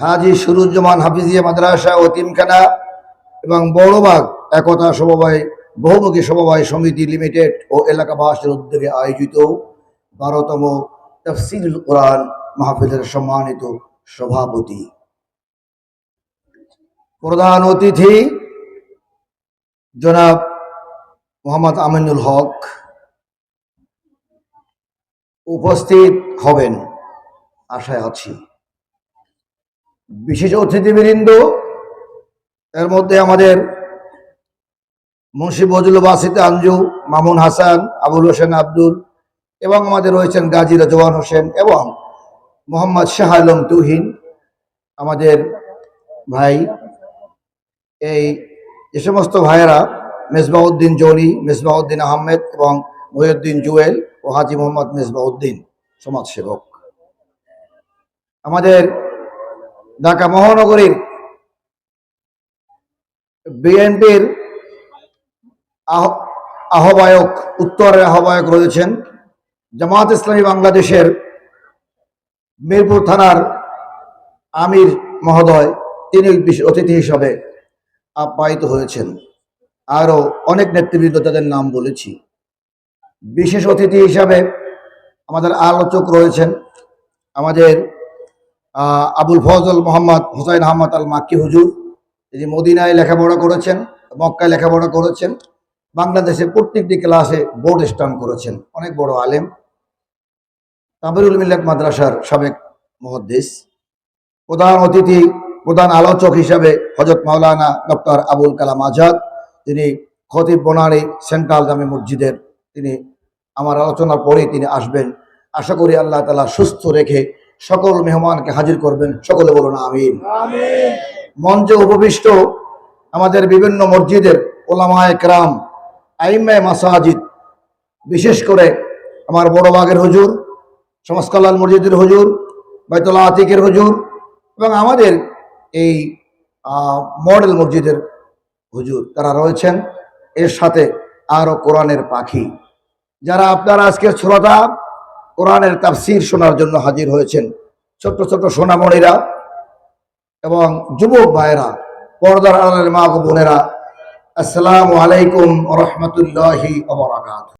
হাজি সুরুজ্জামান হাফিজিয়া মাদ্রাসা ও তিমখানা এবং বড়বাগ একতা সমবায়, বহুমুখী সমবায় সমিতি লিমিটেড ও এলাকাবাসীর উদ্যোগে আয়োজিত বারোতম তফসিল কোরআন মাহফিলের সম্মানিত সভাপতি। প্রধান অতিথি জনাব মোহাম্মদ আমিনুল হক উপস্থিত হবেন, আশায় আছি। বিশেষ অতিথিবৃন্দ, এর মধ্যে আমাদের মুন্সি বজুল বাসিতে আঞ্জু, মামুন হাসান, আবুল হোসেন আব্দুল এবং আমাদের রয়েছেন গাজী রাজওয়ান হোসেন এবং মোহাম্মদ শাহ আলম তুহিন, আমাদের ভাই। এই যে সমস্ত ভাইয়েরা, মেজবাউদ্দিন জনি, মেজবাউদ্দিন আহমেদ এবং মহিউদ্দিন জুয়েল ও হাজি মোহাম্মদ মেজবাউদ্দিন সমাজসেবক। আমাদের ঢাকা মহানগরীর বিএনপির আহ- আহ্বায়ক, উত্তরের আহ্বায়ক রয়েছেন জামাত ইসলামী বাংলাদেশের মিরপুর থানার আমির মহোদয়। তিনি অতিথি হিসাবে আপ্যায়িত হয়েছেন। আরও অনেক নেতৃবৃন্দ তাদের নাম বলেছি। বিশেষ অতিথি হিসাবে আমাদের আলোচক রয়েছেন আমাদের আবুল ফজল মোহাম্মদ হুসাইন আহমদ আল মাক্কি হুজুর, তিনি মদিনায় লেখাপড়া করেছেন, মক্কায় লেখাপড়া করেছেন বাংলাদেশের প্রত্যেকটি ক্লাসে বোর্ড স্টান করেছেন, অনেক বড় আলেম। তামিরুল মাদ্রাসার সাবেক মহাদ্দেশ প্রধান অতিথি, প্রধান আলোচক হিসাবে হজরত মাওলানা ডক্টর আবুল কালাম আজাদ, তিনি খতিব বনানী সেন্ট্রাল জামে মসজিদের, তিনি আমার আলোচনার পরেই তিনি আসবেন। আশা করি আল্লাহ তালা সুস্থ রেখে সকল মেহমানকে হাজির করবেন, সকলে বলুন আমিন। মঞ্চে উপবিষ্ট আমাদের বিভিন্ন মসজিদের ওলামায় ক্রাম, আইমে মাসাজিদ, বিশেষ করে আমার বড় বাগের হুজুর সমাজকল্যাণ মসজিদের হুজুর, বাইতুল্লাহ আতিকের হুজুর এবং আমাদের এই মডেল মসজিদের হুজুর তারা রয়েছেন। এর সাথে আরও কোরআনের পাখি। যারা আপনারা আজকের শ্রোতা কোরআনের তাফসির শোনার জন্য হাজির হয়েছেন ছোট্ট ছোট্ট সোনামণিরা এবং যুবক ভাইয়েরা, পর্দার আলের মা বোনেরা। আসসালামু আলাইকুম রহমতুল্লাহি